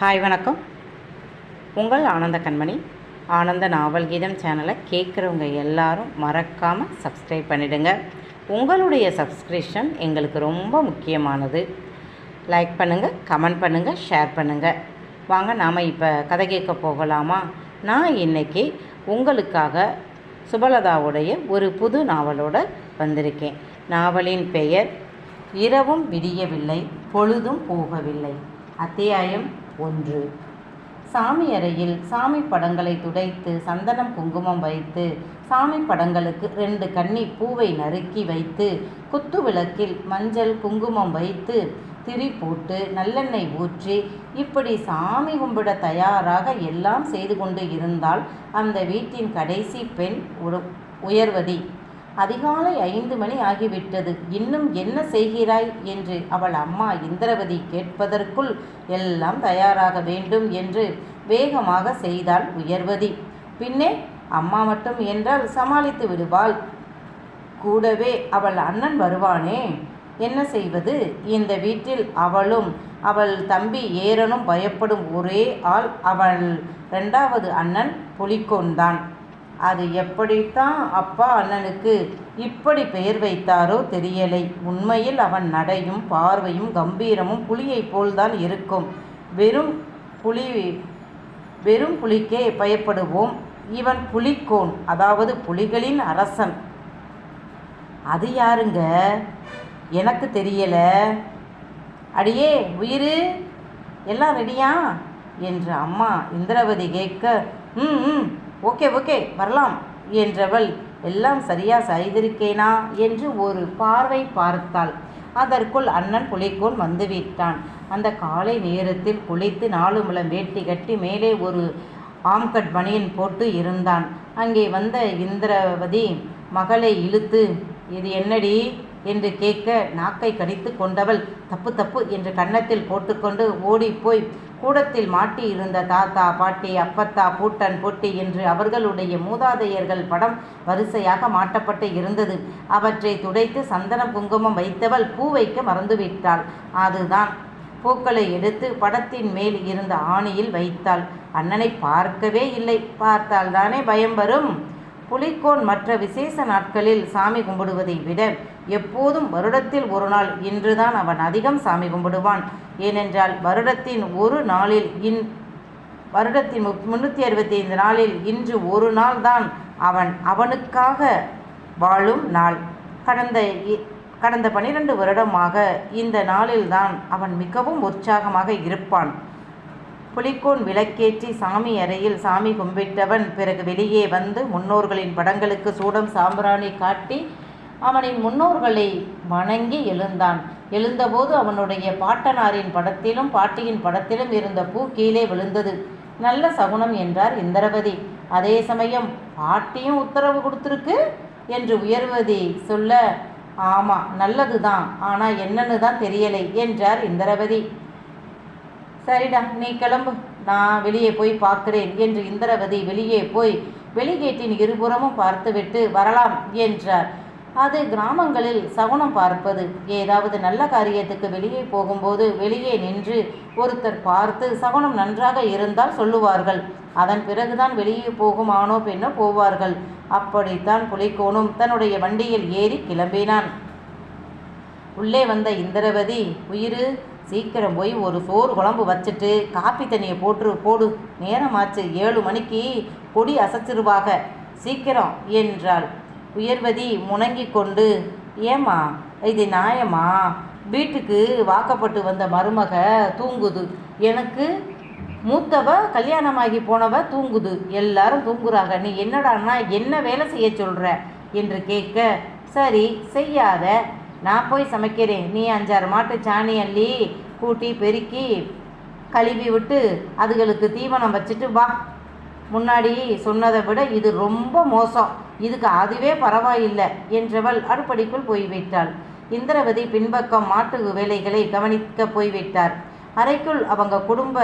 Hi வணக்கம். உங்கள் ஆனந்த கண்மணி. ஆனந்த நாவல் கீதம் சேனலை கேட்குறவங்க எல்லாரும் மறக்காமல் சப்ஸ்கிரைப் பண்ணிடுங்க. உங்களுடைய சப்ஸ்கிரிப்ஷன் எங்களுக்கு ரொம்ப முக்கியமானது. லைக் பண்ணுங்கள் கமெண்ட் பண்ணுங்கள் ஷேர் பண்ணுங்கள் வாங்க நாம் இப்போ கதை கேட்க போகலாமா? நான் இன்னைக்கு உங்களுக்காக சுபலதாவுடைய ஒரு புது நாவலோட வந்திருக்கேன். நாவலின் பெயர் இரவும் விடியவில்லை பொழுதும் போகவில்லை. அத்தியாயம் ஒன்று. சாமி அறையில் சாமி படங்களை துடைத்து சந்தனம் குங்குமம் வைத்து சாமி படங்களுக்கு ரெண்டு கன்னி பூவை நறுக்கி வைத்து குத்து விளக்கில் மஞ்சள் குங்குமம் வைத்து திரி போட்டு நல்லெண்ணெய் ஊற்றி இப்படி சாமி கும்பிட தயாராக எல்லாம் செய்து கொண்டு இருந்தால் அந்த வீட்டின் கடைசி பெண் உயர்வதி. அதிகாலை ஐந்து மணி ஆகிவிட்டது. இன்னும் என்ன செய்கிறாய்? என்று அவள் அம்மா இந்திரவதி கேட்பதற்குள் எல்லாம் தயாராக வேண்டும் என்று வேகமாக செய்தாள் உயர்வதி. பின்னே அம்மா மட்டும் என்றால் சமாளித்து விடுவாள். கூடவே அவள் அண்ணன் வருவானே? என்ன செய்வது? இந்த வீட்டில் அவளும் அவள் தம்பி ஏறனும் பயப்படும் ஒரே ஆள் அவள். ரெண்டாவது அண்ணன் புலிக்கொண்டான் அது எப்படித்தான் அப்பா அண்ணனுக்கு இப்படி பெயர் வைத்தாரோ தெரியலை. உண்மையில் அவன் நடையும் பார்வையும் கம்பீரமும் புலியைப் போல்தான் இருக்கும். வெறும் புலி வெறும் புலிக்கே பயப்படுவோம். இவன் புலிக்கோன் அதாவது புலிகளின் அரசன். அது யாருங்க? எனக்கு தெரியல. அடியே உயிர் எல்லாம் ரெடியா என்று அம்மா இந்திரவதி கேட்க ம் ம் ஓகே ஓகே வரலாம் என்றவள் எல்லாம் சரியா செய்திருக்கேனா என்று ஒரு பார்வை பார்த்தாள். அதற்குள் அண்ணன் புலிக்கோன் வந்துவிட்டான் அந்த காலை நேரத்தில் குளித்து நாலு முழம் வேட்டி கட்டி மேலே ஒரு ஆம்கட் பனியன் போட்டு இருந்தான். அங்கே வந்த இந்திரவதி மகளை இழுத்து இது என்னடி? என்று கேட்க நாக்கை கடித்து கொண்டவள் தப்பு தப்பு என்று கன்னத்தில் போட்டுக்கொண்டு ஓடிப்போய் கூடத்தில் மாட்டி இருந்த தாத்தா பாட்டி அப்பத்தா பூட்டன் பொட்டி என்று அவர்களுடைய மூதாதையர்கள் படம் வரிசையாக மாட்டப்பட்டு இருந்தது. அவற்றை துடைத்து சந்தன குங்குமம் வைத்தவள் பூ வைக்க மறந்துவிட்டாள். அதுதான் பூக்களை எடுத்து படத்தின் மேல் இருந்த ஆணியில் வைத்தாள். அண்ணனை பார்க்கவே இல்லை. பார்த்தால்தானே பயம் வரும்? புலிக்கோன் மற்ற விசேஷ நாட்களில் சாமி கும்பிடுவதை விட எப்போதும் வருடத்தில் ஒரு நாள் இன்றுதான் அவன் அதிகம் சாமி கும்பிடுவான். ஏனென்றால் வருடத்தின் ஒரு நாளில் இன் வருடத்தின் முன்னூற்றி அறுபத்தி ஐந்து நாளில் இன்று ஒரு நாள் தான் அவன் அவனுக்காக வாழும் நாள். கடந்த கடந்த பனிரெண்டு வருடமாக இந்த நாளில்தான் அவன் மிகவும் உற்சாகமாக இருப்பான். புலிக்கோன் விளக்கேற்றி சாமி அறையில் சாமி கும்பிட்டவன் பிறகு வெளியே வந்து முன்னோர்களின் படங்களுக்கு சூடம் சாம்பிராணி காட்டி அவனின் முன்னோர்களை வணங்கி எழுந்தான். எழுந்தபோது அவனுடைய பாட்டனாரின் படத்திலும் பாட்டியின் படத்திலும் இருந்த பூ கீழே விழுந்தது. நல்ல சகுனம் என்றார் இந்திரவதி. அதே சமயம் பாட்டியும் உத்தரவு கொடுத்துருக்கு? என்று உயர்வதி சொல்ல ஆமாம் நல்லது தான் ஆனால் என்னன்னு தான் தெரியலை என்றார் இந்திரவதி. சரிடா நீ கிளம்பு. நான் வெளியே போய் பார்க்கிறேன் என்று இந்திரவதி வெளியே போய் வெளிகேட்டின் இருபுறமும் பார்த்துவிட்டு வரலாம் என்றார். அது கிராமங்களில் சகுனம் பார்ப்பது ஏதாவது நல்ல காரியத்துக்கு வெளியே போகும்போது வெளியே நின்று ஒருத்தர் பார்த்து சகுனம் நன்றாக இருந்தால் சொல்லுவார்கள். அதன் பிறகுதான் வெளியே போகும் ஆனோ பெண்ணோ போவார்கள். அப்படித்தான் புலிக்கோனும் தன்னுடைய வண்டியில் ஏறி கிளம்பினான். உள்ளே வந்த இந்திரவதி உயிர் சீக்கிரம் போய் ஒரு சோறு குழம்பு வச்சுட்டு காப்பி தண்ணியை போட்டு போடு. நேரமாச்சு. ஏழு மணிக்கு கொடி அசைச்சிருவாக. சீக்கிரம் என்றாள். உயர்வதி முணங்கி கொண்டு ஏம்மா இது நியாயமா? வீட்டுக்கு வாக்கப்பட்டு வந்த மருமக தூங்குது. எனக்கு மூத்தவ கல்யாணமாகி போனவ தூங்குது. எல்லாரும் தூங்குறாங்க. நீ என்னடான்னா என்ன வேலை செய்ய சொல்கிற என்று கேட்க சரி செய்யாத. நான் போய் சமைக்கிறேன். நீ அஞ்சாறு மாட்டு சாணி அள்ளி கூட்டி பெருக்கி கழுவி விட்டு அதுகளுக்கு தீவனம் வச்சுட்டு வா. முன்னாடி சொன்னதை விட இது ரொம்ப மோசம். இதுக்கு அதுவே பரவாயில்லை என்றவள் அடுப்படிக்குள் போய்விட்டாள். இந்திரவதி பின்பக்கம் மாட்டு வேலைகளை கவனிக்க போய்விட்டார். அறைக்குள் அவங்க குடும்ப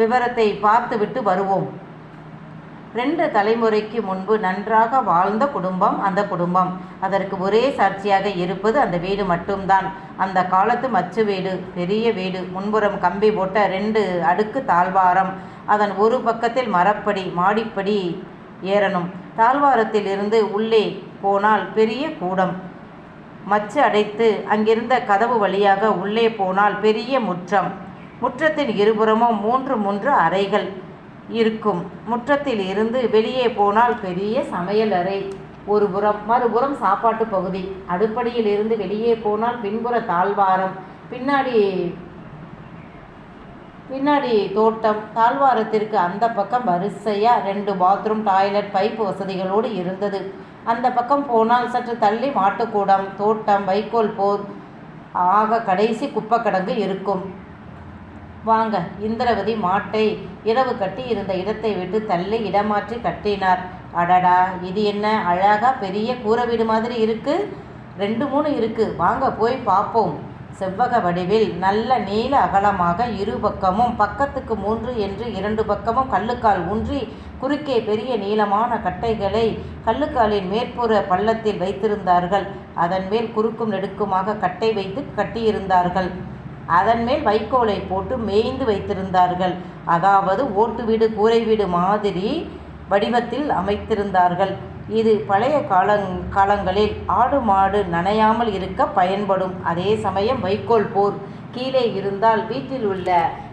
விவரத்தை பார்த்துவிட்டு வருவோம். ரெண்டு தலைமுறைக்கு முன்பு நன்றாக வாழ்ந்த குடும்பம் அந்த குடும்பம். அதற்கு ஒரே சாட்சியாக இருப்பது அந்த வீடு மட்டும்தான். அந்த காலத்து மச்சு வீடு பெரிய வீடு முன்புறம் கம்பி போட்ட ரெண்டு அடுக்கு தாழ்வாரம். அதன் ஒரு பக்கத்தில் மரப்படி மாடிப்படி ஏறணும். தாழ்வாரத்தில் இருந்து உள்ளே போனால் பெரிய கூடம். மச்சு அடைத்து அங்கிருந்த கதவு வழியாக உள்ளே போனால் பெரிய முற்றம். முற்றத்தின் இருபுறமும் மூன்று மூன்று அறைகள். இருக்கும். முற்றத்தில் இருந்து வெளியே போனால் பெரிய சமையலறை. ஒரு புறம் மறுபுறம் சாப்பாட்டு பகுதி. அடுப்படியில் இருந்து வெளியே போனால் பின்புற தாழ்வாரம். பின்னாடி பின்னாடி தோட்டம். தாழ்வாரத்திற்கு அந்த பக்கம் வரிசையாக ரெண்டு பாத்ரூம் டாய்லெட் பைப் வசதிகளோடு இருந்தது. அந்த பக்கம் போனால் சற்று தள்ளி மாட்டுக்கூடம் தோட்டம் வைக்கோல் போர். ஆக கடைசி குப்பைக்கிடங்கு இருக்கும். வாங்க இந்திரவதி மாட்டை. இரவு கட்டி இருந்த இடத்தை விட்டு தள்ளி இடமாற்றி கட்டினார். அடடா இது என்ன? அழகா பெரிய கூரை வீடு மாதிரி இருக்கு. ரெண்டு மூணு இருக்கு. வாங்க போய் பார்ப்போம். செவ்வக வடிவில் நல்ல நீள அகலமாக இரு பக்கமும் பக்கத்துக்கு மூன்று என்று இரண்டு பக்கமும் கல்லுக்கால் ஊன்றி குறுக்கே பெரிய நீளமான கட்டைகளை கல்லுக்காலின் மேற்புற பள்ளத்தில் வைத்திருந்தார்கள். அதன் மேல் குறுக்கும் நெடுக்குமாக கட்டை வைத்து கட்டியிருந்தார்கள். அதன் மேல் வைக்கோலை போட்டு மேய்ந்து வைத்திருந்தார்கள். அதாவது ஓட்டு வீடு கூரை வீடு மாதிரி வடிவத்தில் அமைத்திருந்தார்கள். இது பழைய காலங் காலங்களில் ஆடு மாடு நனையாமல் இருக்க பயன்படும். அதே சமயம் வைக்கோல் போர் கீழே இருந்தால் வீட்டில் உள்ள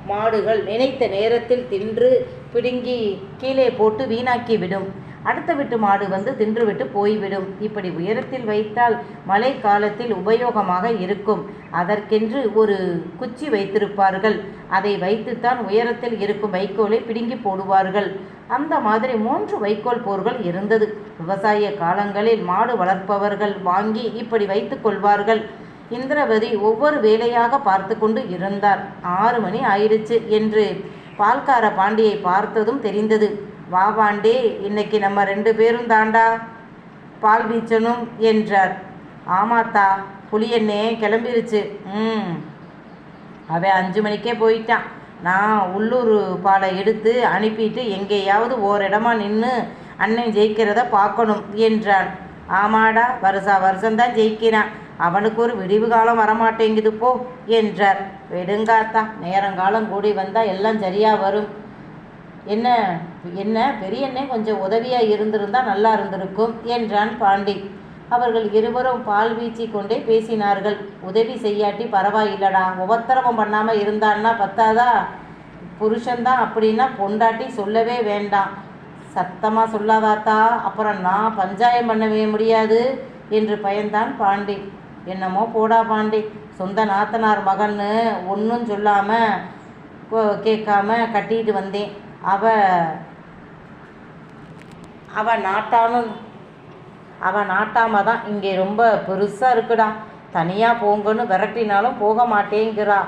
மாடுகள் நினைத்த நேரத்தில் தின்று பிடுங்கி கீழே போட்டு வீணாக்கிவிடும் அடுத்த வீட்டு மாடு வந்து தின்றுவிட்டு போய்விடும். இப்படி உயரத்தில் வைத்தால் மழை காலத்தில் உபயோகமாக இருக்கும். அதற்கென்று ஒரு குச்சி வைத்திருப்பார்கள். அதை வைத்துத்தான் உயரத்தில் இருக்கும் வைக்கோலை பிடுங்கி போடுவார்கள். அந்த மாதிரி மூன்று வைக்கோல் போர்கள் இருந்தது. விவசாய காலங்களில் மாடு வளர்ப்பவர்கள் வாங்கி இப்படி வைத்துக் கொள்வார்கள். இந்திரவதி ஒவ்வொரு வேலையாக பார்த்து கொண்டு இருந்தார். ஆறு மணி ஆயிடுச்சு என்று பால்கார பாண்டியை பார்த்ததும் தெரிந்தது. வா பாண்டி இன்னைக்கு நம்ம ரெண்டு பேரும் தாண்டா பால் வீச்சனும் என்றார். ஆமாத்தா புளியண்ணே கிளம்பிருச்சு. ம். அவன் அஞ்சு மணிக்கே போயிட்டான். நான் உள்ளூர் பாலை எடுத்து அனுப்பிட்டு எங்கேயாவது ஓரிடமா நின்று அண்ணன் ஜெயிக்கிறத பார்க்கணும் என்றான். ஆமாடா வருஷா வருஷம்தான் ஜெயிக்கிறான். அவனுக்கு ஒரு விடிவு காலம் வரமாட்டேங்குது போ என்றார். விடுங்காத்தா நேரங்காலம் கூடி வந்தால் எல்லாம் சரியாக வரும். என்ன என்ன பெரியண்ணே கொஞ்சம் உதவியாக இருந்திருந்தால் நல்லா இருந்திருக்கும் என்றான் பாண்டி. அவர்கள் இருவரும் பால் வீச்சி கொண்டே பேசினார்கள். உதவி செய்யாட்டி பரவாயில்லடா உபத்திரவம் பண்ணாமல் இருந்தான்னா பத்தாதா? புருஷன்தான் அப்படின்னா பொண்டாட்டி சொல்லவே வேண்டாம் சத்தமாக சொல்லாதாத்தா அப்புறம் நான் பஞ்சாயம் பண்ணவே முடியாது என்று பயந்தான் பாண்டி. என்னமோ போடா பாண்டி சொந்த நாத்தனார் மகன்னு ஒன்றும் சொல்லாமல் கேட்காம கட்டிட்டு வந்தேன். அவ அவ நாட்டானும் அவ நாட்டாம தான் இங்கே ரொம்ப பெருசாக இருக்குடா. தனியாக போங்கன்னு விரட்டினாலும் போக மாட்டேங்கிறா.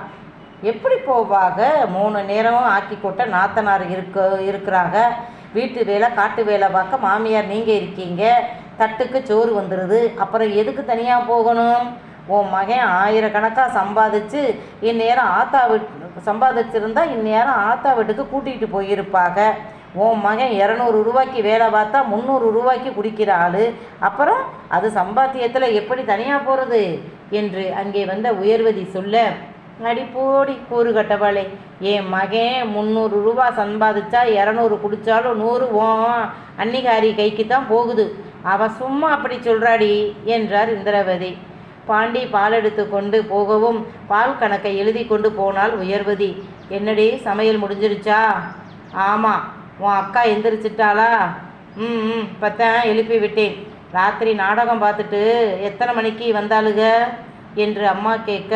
எப்படி போவாக? மூணு நேரமும் ஆக்கி கொட்ட நாத்தனார் இருக்க இருக்கிறாங்க. வீட்டு வேலை காட்டு வேலை பார்க்க மாமியார் நீங்கள் இருக்கீங்க. தட்டுக்கு சோறு வந்துடுது அப்புறம் எதுக்கு தனியாக போகணும்? உன் மகன் ஆயிரக்கணக்காக சம்பாதிச்சு இந்நேரம் ஆத்தா வீட் சம்பாதிச்சிருந்தா இந்நேரம் ஆத்தா வீட்டுக்கு கூட்டிகிட்டு போயிருப்பாங்க உன் மகன் இரநூறு ரூபாய்க்கு வேலை பார்த்தா முந்நூறு ரூபாய்க்கு குடிக்கிற ஆள். அப்புறம் அது சம்பாத்தியத்தில் எப்படி தனியாக போகிறது என்று அங்கே வந்த உயர்வதி சொல்ல அடிப்போடி கூறு கட்டவாளே என் மகன் முந்நூறு ரூபா சம்பாதிச்சா இரநூறு குடித்தாலும் நூறு ஓ அன்னிகாரி கைக்கு தான் போகுது. அவ சும்மா அப்படி சொல்கிறாடி என்றார் இந்திரவதி. பாண்டி பால் எடுத்து கொண்டு போகவும் பால் கணக்கை எழுதி கொண்டு போனால் உயர்வதி. என்னடி சமையல் முடிஞ்சிருச்சா ஆமாம் உன் அக்கா எந்திரிச்சிட்டாளா? ம் ம் இப்போத்தான் எழுப்பி விட்டேன். ராத்திரி நாடகம் பார்த்துட்டு எத்தனை மணிக்கு வந்தாளுக? என்று அம்மா கேட்க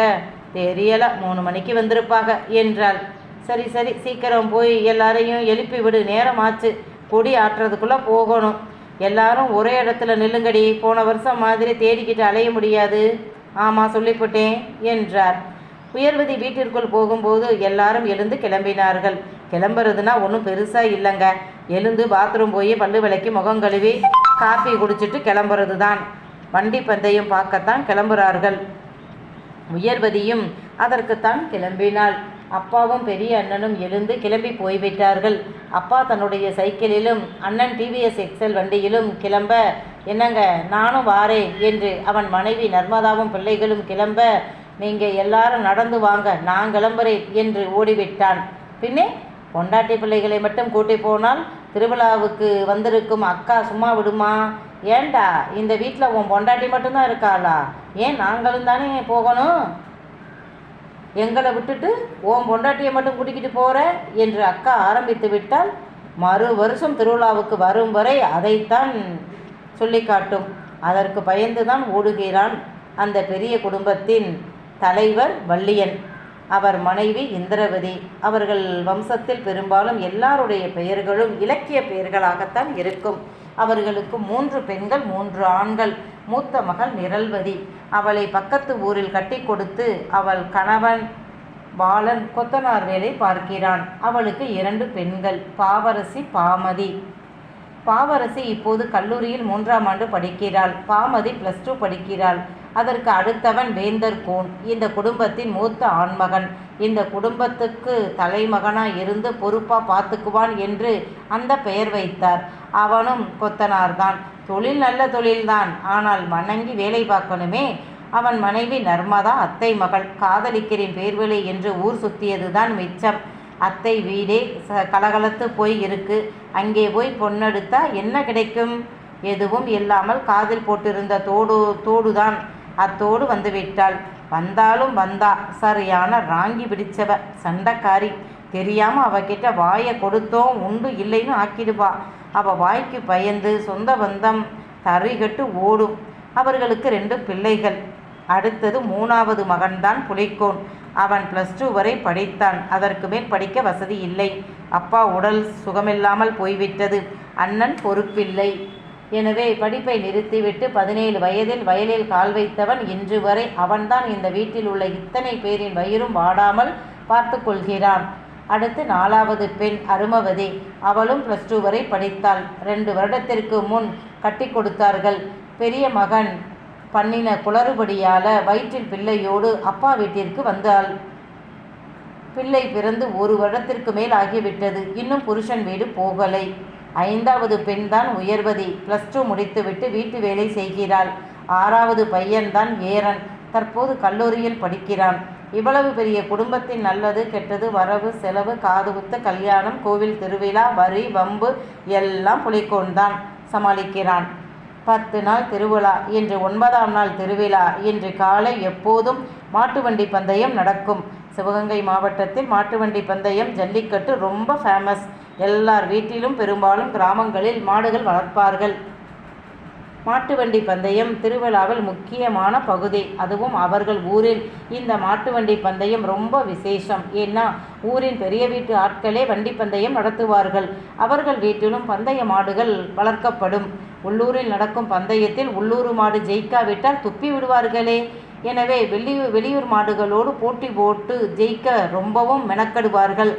தெரியல மூணு மணிக்கு வந்திருப்பாங்க என்றாள். சரி சரி சீக்கிரம் போய் எல்லாரையும் எழுப்பி விடு நேரம் ஆச்சு. கொடி ஆட்டுறதுக்குள்ளே போகணும். எல்லாரும் ஒரே இடத்துல நில்லுங்கடி. போன வருஷம் மாதிரி தேடிக்கிட்டு அலைய முடியாது. ஆமாம் சொல்லிவிட்டேன் என்றார். உயர்வதி வீட்டிற்குள் போகும்போது எல்லாரும் எழுந்து கிளம்பினார்கள். கிளம்புறதுனா ஒன்றும் பெருசாக இல்லைங்க. எழுந்து பாத்ரூம் போய் பல்லு விளக்கி முகம் கழுவி காப்பி குடிச்சிட்டு கிளம்புறது தான் வண்டி பந்தயம் பார்க்கத்தான் கிளம்புறார்கள். உயர்வதியும் அதற்குத்தான் கிளம்பினாள். அப்பாவும் பெரிய அண்ணனும் எழுந்து கிளம்பி போய்விட்டார்கள். அப்பா தன்னுடைய சைக்கிளிலும் அண்ணன் டிவிஎஸ் எக்ஸல் வண்டியிலும் கிளம்ப என்னங்க நானும் வாரேன் என்று அவன் மனைவி நர்மதாவும் பிள்ளைகளும் கிளம்ப நீங்கள் எல்லாரும் நடந்து வாங்க நான் கிளம்புறேன் என்று ஓடிவிட்டான். பின்னே பொண்டாட்டி பிள்ளைகளை மட்டும் கூட்டி போனால் திருவிழாவுக்கு வந்திருக்கும் அக்கா சும்மா விடுமா? ஏண்டா இந்த வீட்டில் உன் பொண்டாட்டி மட்டும்தான் இருக்காளா? ஏன் நாங்களும் தானே போகணும்? எங்களை விட்டுட்டு ஓம் பொண்டாட்டியை மட்டும் கூட்டிக்கிட்டு போகிற என்று அக்கா ஆரம்பித்து விட்டால் மறு வருஷம் திருவிழாவுக்கு வரும் வரை அதைத்தான் சொல்லி காட்டும். அதற்கு பயந்து தான் ஓடுகிறான் அந்த பெரிய குடும்பத்தின் தலைவர் வள்ளியன். அவர் மனைவி இந்திரவதி. அவர்கள் வம்சத்தில் பெரும்பாலும் எல்லாருடைய பெயர்களும் இலக்கிய பெயர்களாகத்தான் இருக்கும். அவர்களுக்கு மூன்று பெண்கள் மூன்று ஆண்கள். மூத்த மகள் நிரல்வதி. அவளை பக்கத்து ஊரில் கட்டி கொடுத்து அவள் கணவன் பாலன் கொத்தனார் வேலை பார்க்கிறான். அவளுக்கு இரண்டு பெண்கள் பாவரசி பாமதி. பாவரசி இப்போது கல்லூரியில் மூன்றாம் ஆண்டு படிக்கிறாள். பாமதி ப்ளஸ் டூ படிக்கிறாள். அதற்கு அடுத்தவன் வேந்தர் கோன். இந்த குடும்பத்தின் மூத்த ஆண்மகன். இந்த குடும்பத்துக்கு தலைமகனாக இருந்து பொறுப்பாக பார்த்துக்குவான் என்று அந்த பெயர் வைத்தார். அவனும் கொத்தனார்தான். தொழில் நல்ல தொழில்தான். ஆனால் மணங்கி வேலை பார்க்கணுமே. அவன் மனைவி நர்மதா அத்தை மகள். காதலிக்கிறேன் பேர்வழி என்று ஊர் சுத்தியதுதான் மிச்சம். அத்தை வீடே ச கலகலத்து போய் இருக்கு. அங்கே போய் பொண்ணெடுத்தா என்ன கிடைக்கும்? எதுவும் இல்லாமல் காதில் போட்டிருந்த தோடு தோடுதான் அத்தோடு வந்து விட்டாள் வந்தாலும் வந்தா. சரியான ராங்கி பிடிச்சவ. சண்டைக்காரி. தெரியாம அவகிட்ட வாயை கொடுத்தோம். உண்டு இல்லைன்னு ஆக்கிடுவா. அவள் வாய்க்கு பயந்து சொந்த பந்தம் தறிகட்டு ஓடும். அவர்களுக்கு ரெண்டு பிள்ளைகள். அடுத்தது மூணாவது மகன்தான் புலிக்கோன் அவன் ப்ளஸ் டூ வரை படித்தான். அதற்கு மேல் படிக்க வசதி இல்லை. அப்பா உடல் சுகமில்லாமல் போய்விட்டது. அண்ணன் பொறுப்பில்லை. எனவே படிப்பை நிறுத்திவிட்டு பதினேழு வயதில் வயலில் கால் வைத்தவன் இன்று வரை அவன்தான் இந்த வீட்டில் உள்ள இத்தனை பேரின் வயிறும் வாடாமல் பார்த்து கொள்கிறான். அடுத்து நாலாவது பெண் அருமவதி. அவளும் ப்ளஸ் டூ வரை படித்தாள். ரெண்டு வருடத்திற்கு முன் கட்டி கொடுத்தார்கள். பெரிய மகன் பண்ணின குளறுபடியால வயிற்றில் பிள்ளையோடு அப்பா வீட்டிற்கு வந்தாள். பிள்ளை பிறந்து ஒரு வருடத்திற்கு மேல் ஆகிவிட்டது. இன்னும் புருஷன் வீடு போகலை. ஐந்தாவது பெண்தான் உயர்வதி. ப்ளஸ் டூ முடித்துவிட்டு வீட்டு வேலை செய்கிறாள். ஆறாவது பையன்தான் ஏரன் தற்போது கல்லூரியில் படிக்கிறான். இவ்வளவு பெரிய குடும்பத்தின் நல்லது கெட்டது வரவு செலவு காது குத்து கல்யாணம் கோவில் திருவிழா வரி வம்பு எல்லாம் புலிக்கொண்டான் சமாளிக்கிறான். பத்து நாள் திருவிழா இன்று ஒன்பதாம் நாள் திருவிழா இன்று காலை எப்போதும் மாட்டு வண்டி பந்தயம் நடக்கும். சிவகங்கை மாவட்டத்தில் மாட்டு வண்டி பந்தயம் ஜல்லிக்கட்டு ரொம்ப ஃபேமஸ் எல்லார் வீட்டிலும் பெரும்பாலும் கிராமங்களில் மாடுகள் வளர்ப்பார்கள். மாட்டு வண்டி பந்தயம் திருவிழாவில் முக்கியமான பகுதி. அதுவும் அவர்கள் ஊரில். இந்த மாட்டு வண்டி பந்தயம் ரொம்ப விசேஷம். ஏன்னா ஊரின் பெரிய வீட்டு ஆட்களே வண்டி பந்தயம் நடத்துவார்கள். அவர்கள் வீட்டிலும் பந்தய மாடுகள் வளர்க்கப்படும். உள்ளூரில் நடக்கும் பந்தயத்தில் உள்ளூர் மாடு ஜெயிக்காவிட்டால் துப்பி விடுவார்களே. எனவே வெளியூர் வெளியூர் மாடுகளோடு போட்டி போட்டு ஜெயிக்க ரொம்பவும் மெனக்கடுவார்கள்.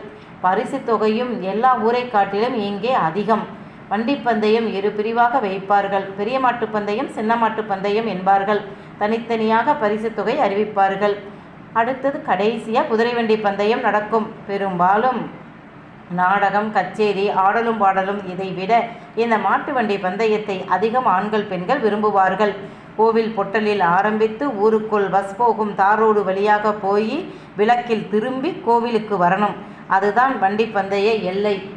பரிசு தொகையும் எல்லா ஊரை காட்டிலும் இங்கே அதிகம். வண்டிப்பந்தயம் இரு பிரிவாக வைப்பார்கள் பெரிய மாட்டுப் பந்தயம் சின்ன மாட்டுப் பந்தயம் என்பார்கள். தனித்தனியாக பரிசு தொகை அறிவிப்பார்கள். அடுத்தது கடைசியாக குதிரை வண்டி பந்தயம் நடக்கும். பெரும்பாலும் நாடகம் கச்சேரி ஆடலும் பாடலும் இதை விட இந்த மாட்டு வண்டி பந்தயத்தை அதிகம் ஆண்கள் பெண்கள் விரும்புவார்கள். கோவில் பொட்டலில் ஆரம்பித்து ஊருக்குள் பஸ் போகும் தாரோடு வழியாக போய் விளக்கில் திரும்பி கோவிலுக்கு வரணும். அதுதான் வண்டி பந்தய எல்லை.